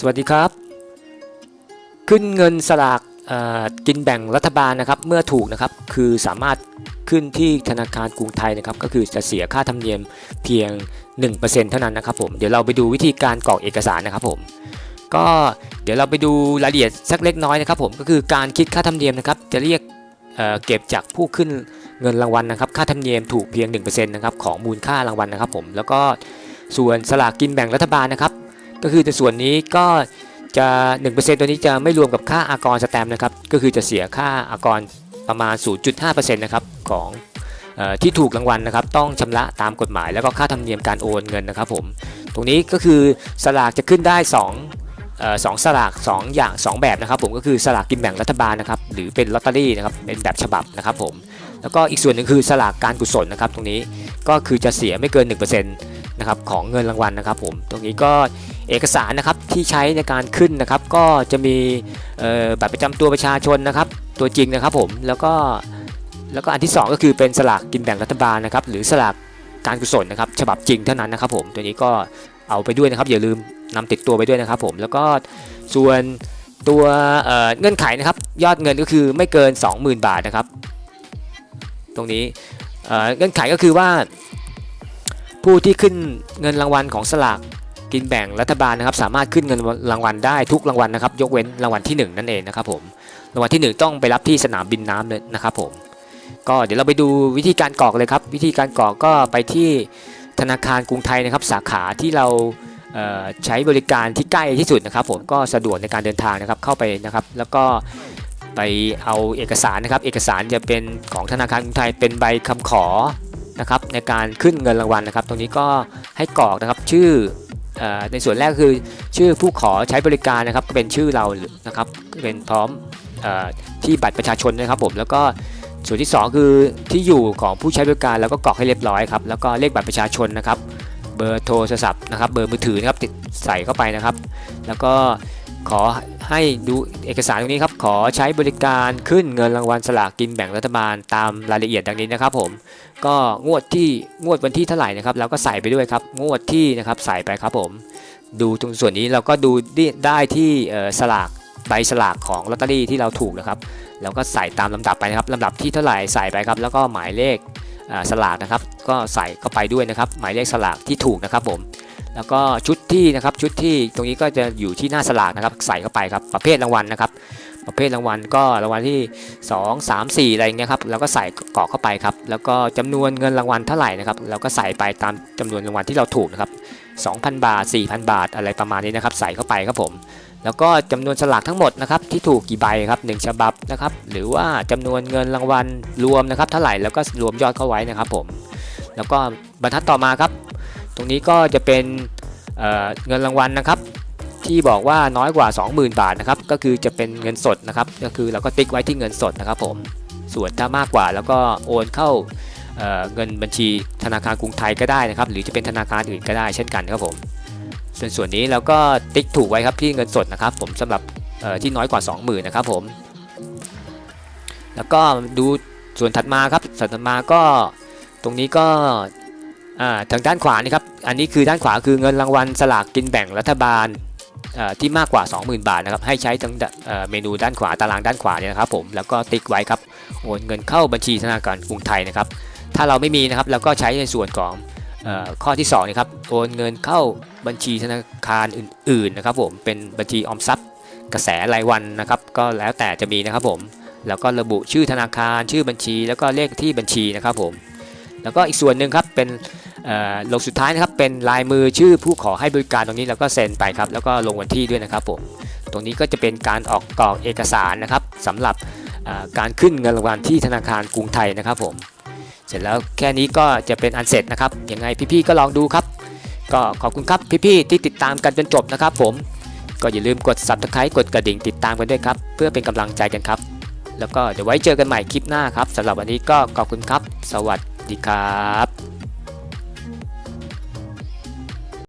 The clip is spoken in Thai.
สวัสดีครับ ขึ้นเงินสลากกินแบ่งรัฐบาลนะครับเมื่อถูกนะครับคือสามารถขึ้นที่ธนาคารกรุงไทยนะครับก็คือจะเสียค่าธรรมเนียมเพียง 1%เท่านั้นนะครับผมเดี๋ยวเราไปดูวิธีการกรอกเอกสารนะครับผมก็เดี๋ยวเราไปดูรายละเอียดสักเล็กน้อยนะครับผมก็คือการคิดค่าธรรมเนียมนะครับจะเรียกเเก็บจากผู้ขึ้นเงินรางวัลนะครับค่าธรรมเนียมถูกเพียง 1%นะครับของมูลค่ารางวัลนะครับผมแล้วก็ส่วนสลากกินแบ่งรัฐบาลนะครับ ก็คือในส่วนนี้ก็จะ 1%ตัวนี้จะไม่รวมกับค่าอากรสแตมนะครับ ก็คือจะเสียค่าอากรประมาณ 0.5%นะครับของออที่ถูกรางวัลนะครับ ต้องชำระตามกฎหมาย แล้วก็ค่าธรรมเนียมการโอนเงินนะครับผม ตรงนี้ก็คือสลากจะขึ้นได้2เอ่อสองสลากสองอย่างสองแบบนะครับ ผมก็คือสลากกินแบ่งรัฐบาลนะครับ หรือเป็นลอตเตอรี่นะครับเป็นแบบฉบับนะครับผมแล้วก็อีกส่วนหนึ่งคือสลากการกุศลนะครับ ตรงนี้ก็คือจะเสียไม่เกิน 1%นะครับของเงินรางวัลนะครับผมตรงนี้ก็ เอกสารนะครับที่ใช้ในการขึ้นนะครับ ก็จะมีบัตรประจำตัวประชาชนนะครับ ตัวจริงนะครับผมแล้วก็แล้วก็อันที่สองก็คือเป็นสลากกินแบ่งรัฐบาลนะครับ หรือสลากการกุศลนะครับ ฉบับจริงเท่านั้นนะครับ ผมตัวนี้ก็เอาไปด้วยนะครับ อย่าลืมนำติดตัวไปด้วยนะครับ ผมแล้วก็ส่วนตัวเเงื่อนไขนะครับ ยอดเงินก็คือไม่เกิน 20,000 บาทนะครับ ตรงนี้เเงื่อนไขก็คือว่า ผู้ที่ขึ้นเงินรางวัลของสลาก กินแบ่งรัฐบาลนะครับสามารถขึ้นเงินรางวัลได้ทุกรางวัลนะครับ ยกเว้นรางวัลที่ 1 นั่นเองนะครับผมรางวัลที่ 1 ต้องไปรับที่สนามบินน้ำเลยนะครับผมก็เดี๋ยวเราไปดูวิธีการกรอกเลยครับ วิธีการกรอกก็ไปที่ธนาคารกรุงไทยนะครับ สาขาที่เราเใช้บริการที่ใกล้ที่สุดนะครับ ผมก็สะดวกในการเดินทางนะครับเข้าไปนะครับ แล้วก็ไปเอาเอกสารนะครับ เอกสารจะเป็นของธนาคารกรุงไทยเป็นใบคำขอนะครับในการขึ้นเงินรางวัลนะครับ ตรงนี้ก็ให้กรอกนะครับชื่อ ในส่วนแรกคือชื่อผู้ขอใช้บริการนะครับก็เป็นชื่อเรานะครับเป็นพร้อมอที่บัตรประชาชนนะครับผมแล้วก็ส่วนที่ 2 คือที่อยู่ของผู้ใช้บริการแล้วก็กรอกให้เรียบร้อยครับแล้วก็เลขบัตรประชาชนนะครับเบอร์โทรศัพท์นะครับเบอร์มือถือนะครับติดใส่เข้าไปนะครับ แล้วก็ขอ ให้ดูเอกสารตรงนี้ครับขอใช้บริการขึ้นเงินรางวัลสลากกินแบ่งรัฐบาลตามรายละเอียดดังนี้นะครับ ผมก็งวดที่งวดวันที่เท่าไหร่นะครับเราก็ใส่ไปด้วยครับงวดที่นะครับใส่ไปครับผมดูตรงส่วนนี้เราก็ดูได้ที่สลากใบสลากของลอตเตอรี่ที่เราถูกนะครับเราก็ใส่ตามลำดับไปนะครับลำดับที่เท่าไหร่ใส่ไปครับแล้วก็หมายเลขสลากนะครับ ก็ใส่เข้าไปด้วยนะครับ หมายเลขสลากที่ถูกนะครับผม แล้วก็ชุดที่นะครับชุดที่ตรงนี้ก็จะอยู่ที่หน้าสลากนะครับใส่เข้าไปครับประเภทรางวัลนะครับ ประเภทรางวัลก็รางวัลที่ 2 3 4 อะไรอย่างเงี้ยครับแล้วก็ใส่กรอกเข้าไปครับแล้วก็จำนวนเงินรางวัลเท่าไหร่นะครับเราก็ใส่ไปตามจำนวนรางวัลที่เราถูกนะครับ2,000 บาท 4,000 บาทอะไรประมาณนี้นะครับใส่เข้าไปครับผมแล้วก็จำนวนสลากทั้งหมดนะครับที่ถูกกี่ใบครับ1ฉบับนะครับหรือว่าจำนวนเงินรางวัลรวมนะครับเท่าไหร่แล้วก็รวมยอดเข้าไว้นะครับผมแล้วก็บรรทัดต่อมาครับ ตรงนี้ก็จะเป็นเเงินรางวัลนะครับ ที่บอกว่าน้อยกว่า 20,000 บาทนะครับ ก็คือจะเป็นเงินสดนะครับ ก็คือเราก็ติ๊กไว้ที่เงินสดนะครับผม ส่วนถ้ามากกว่าแล้วก็โอนเข้าเเงินบัญชีธนาคารกรุงไทยก็ได้นะครับ หรือจะเป็นธนาคารอื่นก็ได้เช่นกันครับผม ส่วนส่วนนี้เราก็ติ๊กถูกไว้ครับที่เงินสดนะครับ ผมสำหรับที่น้อยกว่า 20,000นะครับผม แล้วก็ดูส่วนถัดมาครับส่วนถัดมาก็ตรงนี้ก็ ทางด้านขวานี่ครับ อันนี้คือด้านขวาคือเงินรางวัลสลากกินแบ่งรัฐบาลที่มากกว่า 20,000 บาทนะครับ ให้ใช้ทั้งเมนูด้านขวาตารางด้านขวาเนี่ยนะครับผม แล้วก็ติ๊กไว้ครับ โอนเงินเข้าบัญชีธนาคารกรุงไทยนะครับ ถ้าเราไม่มีนะครับเราก็ใช้ในส่วนของออข้อที่2นะครับ โอนเงินเข้าบัญชีธนาคารอื่นๆนะครับผม เป็นบัญชีออมทรัพย์กระแสรายวันนะครับ ก็แล้วแต่จะมีนะครับผม แล้วก็ระบุชื่อธนาคาร ชื่อบัญชี แล้วก็เลขที่บัญชีนะครับผม แล้วก็อีกส่วนหนึ่งครับเป็น ลงสุดท้ายนะครับเป็นลายมือชื่อผู้ขอให้บริการตรงนี้แล้วก็เซ็นไปครับแล้วก็ลงวันที่ด้วยนะครับผมตรงนี้ก็จะเป็นการออกกรอกเอกสารนะครับสำหรับการขึ้นเงินรางวัลที่ธนาคารกรุงไทยนะครับผมเสร็จแล้วแค่นี้ก็จะเป็นอันเสร็จนะครับยังไงพี่ๆก็ลองดูครับ ก็ขอบคุณครับพี่ๆที่ติดตามกันจนจบนะครับผมก็อย่าลืมกด subscribe กดกระดิ่งติดตามกันด้วยครับเพื่อเป็นกำลังใจกันครับ แล้วก็เดี๋ยวไว้เจอกันใหม่คลิปหน้าครับสำหรับวันนี้ก็ขอบคุณครับ สวัสดีครับ